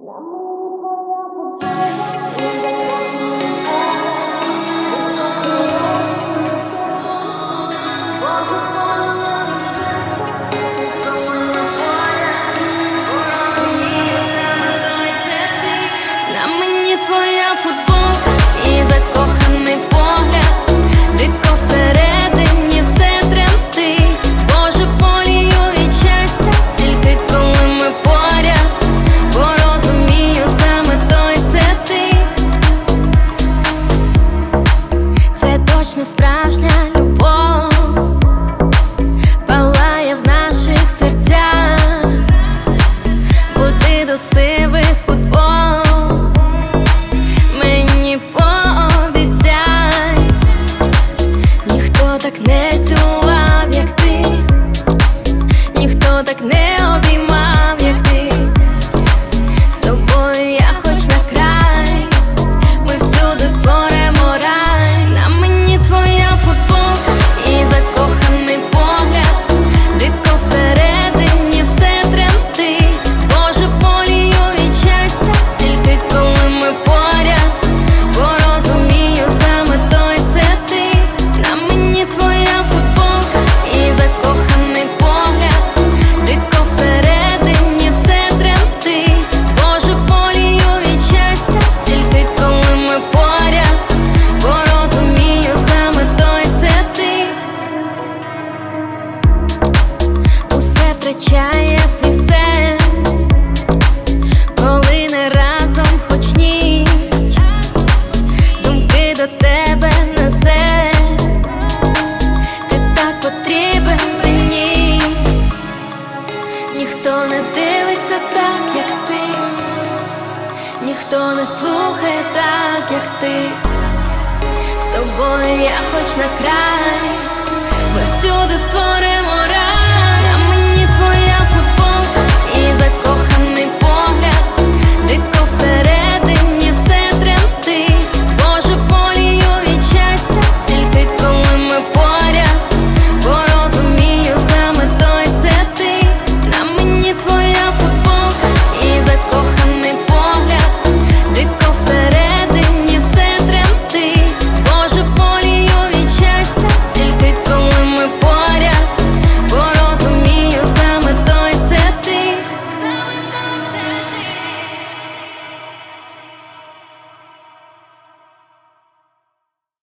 La ніхто не дивиться так, як ти, ніхто не слухає так, як ти, з тобою я хоч на край, ми всюди створимо.